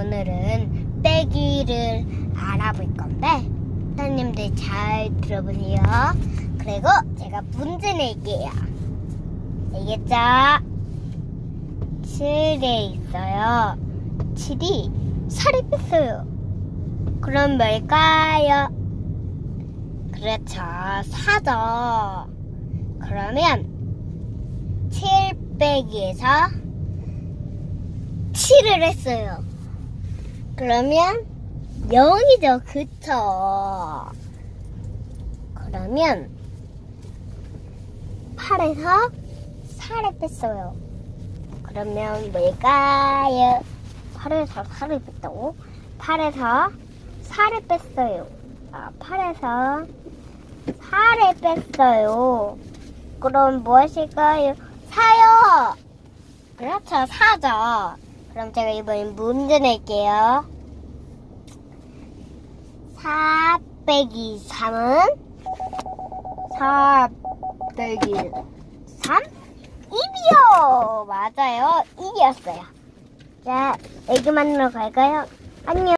오늘은 빼기를 알아볼 건데 선생님들 잘 들어보세요. 그리고 제가 문제 낼게요. 알겠죠? 7에 있어요. 7이 살이 뺐어요. 그럼 뭘까요? 그렇죠. 4죠. 그러면 7 빼기에서 7을 했어요. 그러면 0이죠. 그쵸? 그러면 8에서 4를 뺐어요. 그러면 뭘까요? 8에서 4를 뺐다고? 8에서 4를 뺐어요. 아, 8에서 4를 뺐어요. 그럼 무엇일까요? 4요! 그렇죠, 4죠. 그럼 제가 이번엔 문제 낼게요. 4 빼기 3은? 4 빼기 3? 1이요! 맞아요. 1이었어요. 자, 애기 만나러 갈까요? 안녕.